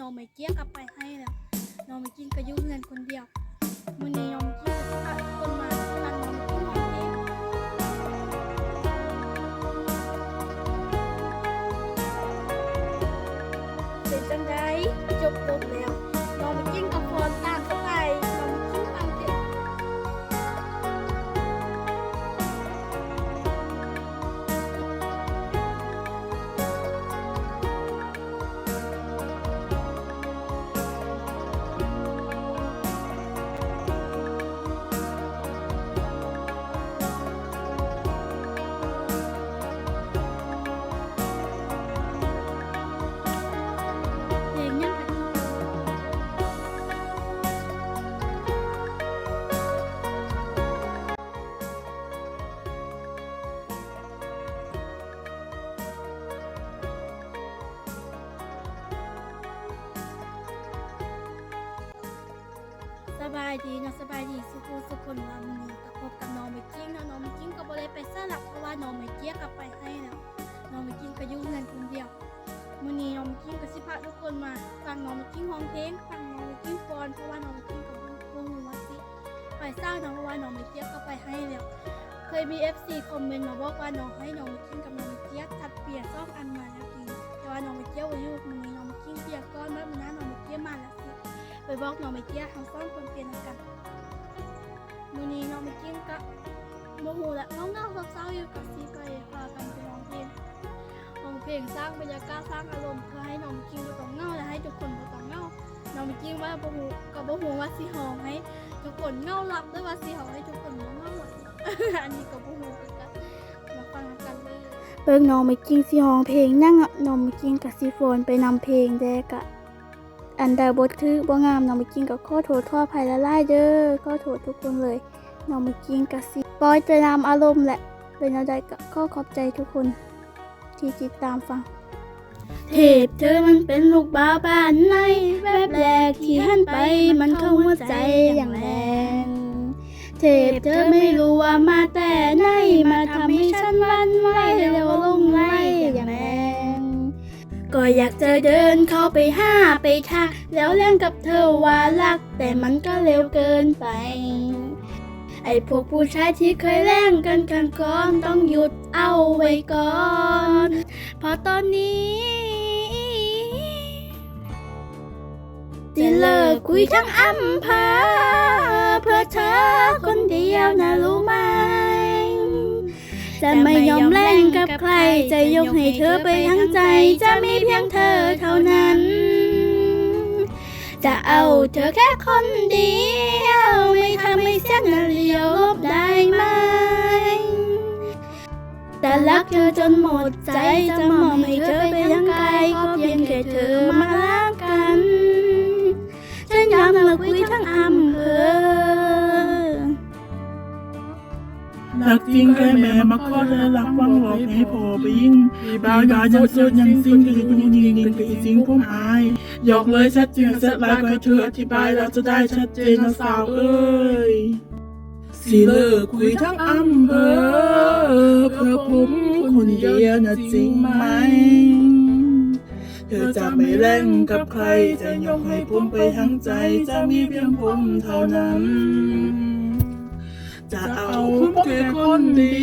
น้องไม่เกี้ยกลับไปให้แล้วน้องไม่กินก็ยุ่งเงินคนเดียวมื้อนี้น้องไม่กิน บายดีนะสบายดีสุขสุขคนว่ามือกับพบกับน้องไม่กิ้งนะน้องไม่กิ้งก็บ่ได้ไปสลับเพราะว่าน้องไม่เกี้ยกลับไปให้แล้วน้องไม่กิ้งก็อยุ่เงินคนเดียวมื่อนี้น้องมิกกิ้งกับสิพาทุกคนมาฟังน้องมิกกิ้งร้องเพลงฟังน้องมิกกิ้งฟอนเพราะว่าน้องมิกกิ้งกับวงวงวัดสิไปสร้างน้องเพราะว่าน้องมิกเกียก็ไปให้แล้วเคยมี FC คอมเมนต์มาบอกว่าน้องให้น้องมิกกิ้งกับน้องมิกเกียจัดเปลี่ยนซ่อมอันมาแล้วจริงแต่ว่าน้องมิกเกียวันนี้มื่อนี้น้องมิกกิ้งเปลี่ยนก้อนแล้วมันน้าน้องมิกเกียมาแล้ว ไปบอกน้องมิกเกียทำซ่อมคนเปลี่ยนกันมื่อนี้น้องมิกกิ้ก็โมโหและเงาเงาเศร้าๆอยู่กับซีไปพากันไปร้องเพลงร้องเพลงสร้างบรรยากาศสร้างอารมณ์เพื่อให้น้องมิกกิ้งบ่ต้องเงาและให้ทุกคนบ่ต้องเงาน้องมิกกิ้งว่าบ่ฮู้ก็บ่ฮู้ว่าสิหองให้ทุกคนเงาหลับหรือว่าสิหองให้ทุกคนเงาหลับอันนี้ก็บ่ฮู้คือกันมาฟังกันเลยเบิ่งน้องมิกกิ้งสิห้องเพลงนั่งน้องมิกกิ้งก็สิโฟนไปนำเพลงแดกะ อันใดบทคือบ่งามน้องมิกิ้งก็ขอโทษขออภัยละลายเด้อข้อโทษทุกคนเลยน้องมิกิ้งก็สิปอยใจนำอารมณ์แหละเป็นอาใดก็ขอขอบใจทุกคน ที่ติดตามฟังเทพเธอมันเป็นลูกบ้าบ้านในแวบแรกที่หันไปมันเข้าหัวใจอย่างแรงเทพเธอไม่รู้ว่ามาแต่ไหนมาทำให้ฉันวันไหวแล้วลงไหล ก็อยากจะเดินเข้าไปห้าไปทักแล้วเล่นกับเธอว่ารัก แต่มันก็เร็วเกินไป ไอ้พวกผู้ชายที่เคยแล่งกันกันก่อนต้องหยุดเอาไว้ก่อน เพราะตอนนี้จะเลิกคุยทั้งอำเภอเพื่อเธอคนเดียวนะรู้ไหมจะไม่ยอมแล่ง กับใคร จะยกให้เธอไปทั้งใจ จะมีเพียงเธอเท่านั้น จะเอาเธอแค่คนเดียว ไม่ทำให้เสียงเลียวลบได้ไหม แต่รักเธอจนหมดใจ จะมอบให้เธอไปทั้งกายก็เพียงแค่เธอมารักกัน ฉันยอมเลิกคุยทั้งอำ รักจริงใครแม่มาขอเธอรักหวังหลอกให้พอไปยิ่งบาวดายังสุดยังสิ้นก็ยังยิงยิงเป็นกับอีสิ่งผมอายหยอกเลยชัดจริงเสร็จแล้วก็เธออธิบายเราจะได้ชัดเจนนะสาวเอ้ยสิเลิกคุยทั้งอำเภอเพื่อผมคนเดียวนะจริงไหมเธอจะไม่แล่งกับใคร จะยกให้ผมไปทั้งใจ จะมีเพียงผมเท่านั้น จะเอาผมแค่คนเดี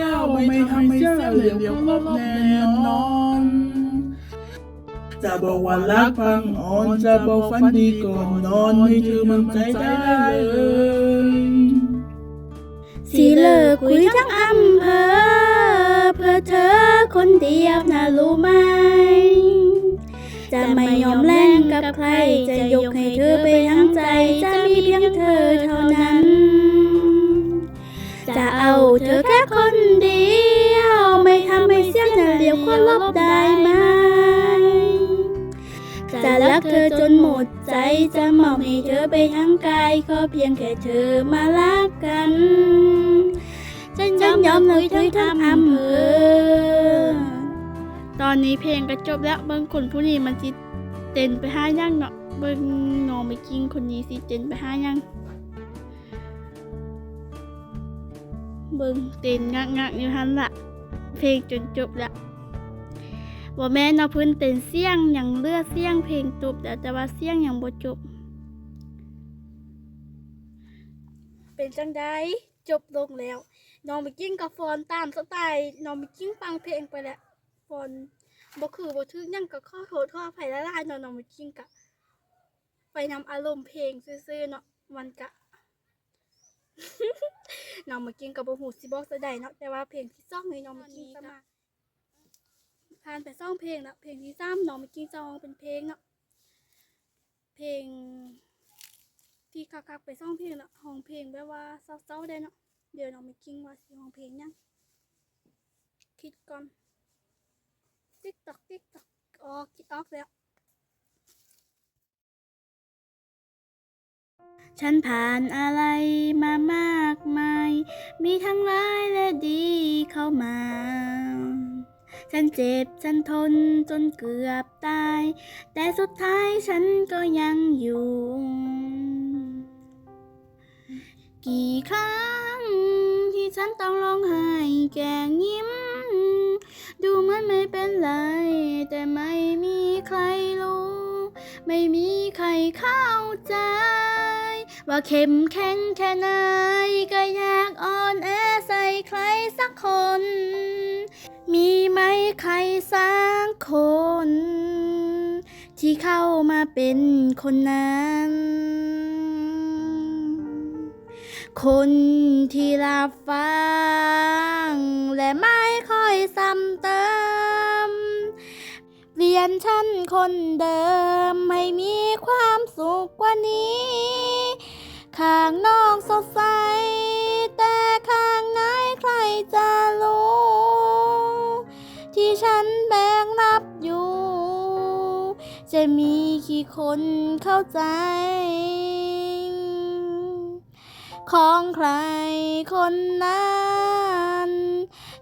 ยว ไม่ทำให้เสียเหลี่ยมเดียวลบแน่นอน จะบอกว่ารักฟังอ่อนจะบอกฝันดีก่อนนอนให้เธอมันใจได้เลยสิเลิกคุยทั้งอำเภอเพื่อเธอคนเดียวนะรู้ไหมจะไม่ยอมแลงกับใคร จะยกให้เธอไปทั้งใจ จะมีเพียงเธอเท่านั้น เอาเธอแค่คนเดียว ไม่ทำให้เสียงเดียวคนลบได้ไหมจะรักเธอจนหมดใจจะมอบให้เธอไปทั้งกายขอเพียงแค่เธอมารักกันฉันยอมยอมเลยเธอทำอำเภอตอนนี้เพลงก็จบแล้วเบิ้งคนผู้นี้มันสิเต้นไปห้ายังเนาะเบิ้งนองไปกินคนนี้สิเต้นไปห้ายัง เบิ้งเต้นงักงักอยู่หันละเพลงจนจบล้วบ่แม่นเนาพิ่นเต้นเสียงหยังเลือเสียงเพลงจบแต่แต่ว่าเสียงหยังบ่จบ เป็นจังไดจบลงแล้วน้องมิกกิ้งกับฟอนตามสไตล์น้องมิกกิ้งฟังเพลงไปแล้วฟอนบ่คือบ่ถึกยังก็ขอโทษขออภัยหลายๆเนาะน้องมิกกิ้งก็ไปนำอารมณ์เพลงซื่อๆเนาะมันก็ น้องมิกิ้งก็บ่ฮู้สิบอกซะใดเนาะแต่ว่าเพลงที่2นี่น้องมิกิ้งสมาผ่านไปสองเพลงแล้วเพลงที่3น้องมิกิ้งจะร้องเป็นเพลงเนาะเพลง ที่คักๆไปซ่องเพลงละห้องเพลงแบบว่าเศร้าๆได้เนาะเดี๋ยวน้องม่กิ้งว่าสิห้องเพลงยังคิดก่อนติ๊กตอกติ๊กตอกอ๋อคิดออกแล้วฉันผ่านอะไร มีทั้งร้ายและดีเข้ามา ฉันเจ็บฉันทนจนเกือบตาย แต่สุดท้ายฉันก็ยังอยู่ กี่ครั้งที่ฉันต้องร้องไห้แกงยิ้ม ดูเหมือนไม่เป็นไร แต่ไม่มีใครรู้ ไม่มีใครเข้าใจ ว่าเข้มแข็งแค่ไหนก็อยากอ่อนแอใส่ใครสักคน มีไหมใครสักคน ที่เข้ามาเป็นคนนั้น คนที่รับฟัง และไม่ค่อยซ้ำเติมเรียนฉันคนเดิมไม่มีความสุขกว่านี้ ข้างนอกสดใส แต่ข้างในใครจะรู้ ที่ฉันแบกรับอยู่ จะมีกี่คนเข้าใจ ของใครคนนั้น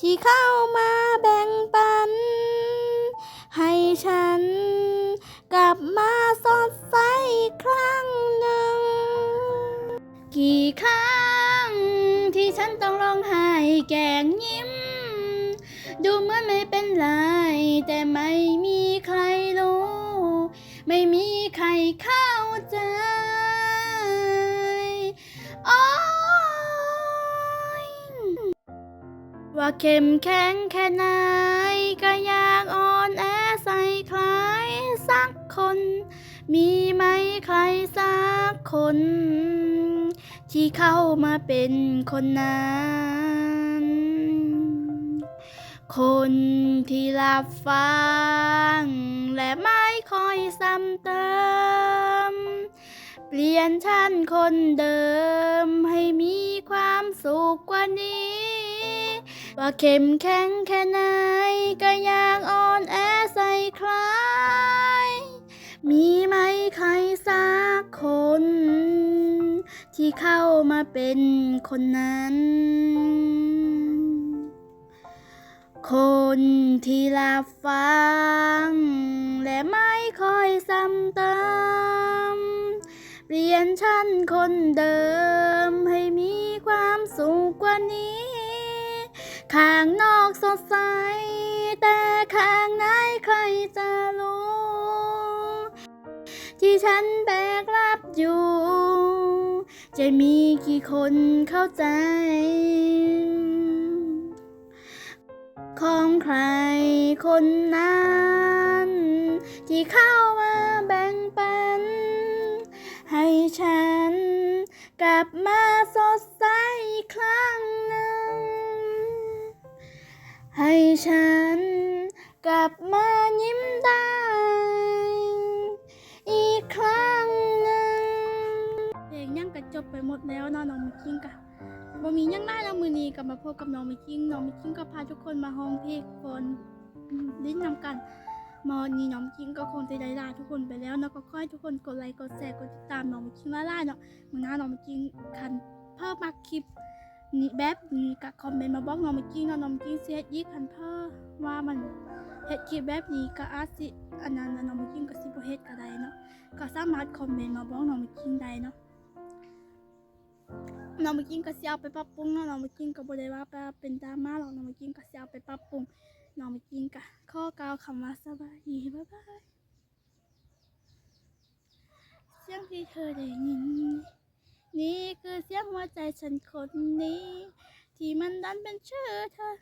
ที่เข้ามาแบ่งปัน ให้ฉันกลับมา กี่ครั้ง ที่ฉันต้องร้องไห้แกงยิ้ม ดูเหมือนไม่เป็นไร แต่ไม่มีใครรู้ ไม่มีใครเข้าใจโอ๊ยว่าเข้มแข็งแค่ไหนก็อยากอ่อนแอใส่ใครสักคน มีไหมใครสักคน ที่เข้ามาเป็นคนนั้น คนที่รับฟัง และไม่คอยซ้ำเติม เปลี่ยนฉันคนเดิมให้มีความสุขกว่านี้ ว่าเข้มแข็งแค่ไหนก็ยากอ่อนแอใส่ใคร มีไหมใครสักคน ที่เข้ามาเป็นคนนั้น คนที่รับฟัง และไม่คอยซ้ำเติมเปลี่ยนฉันคนเดิมให้มีความสุขกว่านี้ ข้างนอกสดใส แต่ข้างในใครจะรู้ ที่ฉันแบกรับอยู่ จะมีกี่คนเข้าใจ ของใครคนนั้น ที่เข้ามาแบ่งปัน ให้ฉันกลับมาสดใสอีกครั้งหนึ่ง ให้ฉันกลับมายิ้มได้ จบไปหมดแล้วนะน้องมิกิ้งกะบ่มียังได้แล้วมือนี้กลับมาพบกับน้องมิกิ้งน้องมิกิ้งก็พาทุกคนมาห้องเพลงฝนลิ้นนำกันมอนี้น้องมิกิ้งก็คงจะได้ลาทุกคนไปแล้วเนาะก็ขอให้ทุกคนกดไลค์กดแชร์กดติดตามน้องมิกิ้งล่าๆเนาะมื้อหน้าน้องมิกิ้งคันเพิ่มมาคลิปนี่แบบนี้ก็คอมเมนต์มาบอกน้องมิกกี้เนาะน้องมิกกี้เสียยี่คันเพิ่มว่ามันเฮ็ดคลิปแบบนี้ก็อาจสิอันนั้นน้องมิกกี้ก็สิบ่เฮ็ดก็ได้เนาะก็สามารถคอมเมนต์มาบอกน้องมิกกี้ได้เนาะ น้องมิกกี้ก็สิเอาไปปรับปรุงเนาะน้องมิกกี้ก็บ่ได้ว่าไปเป็นดราม่าหรอกน้องมิกกี้ก็สิเอาไปปรับปรุงน้องไม่กินกะข้อกล่าวคำว่าสบายดีบ๊ายบายเสียงที่เธอได้ยิน นี่คือเสียงหัวใจฉันคนนี้ ที่มันดันเป็นชื่อเธอ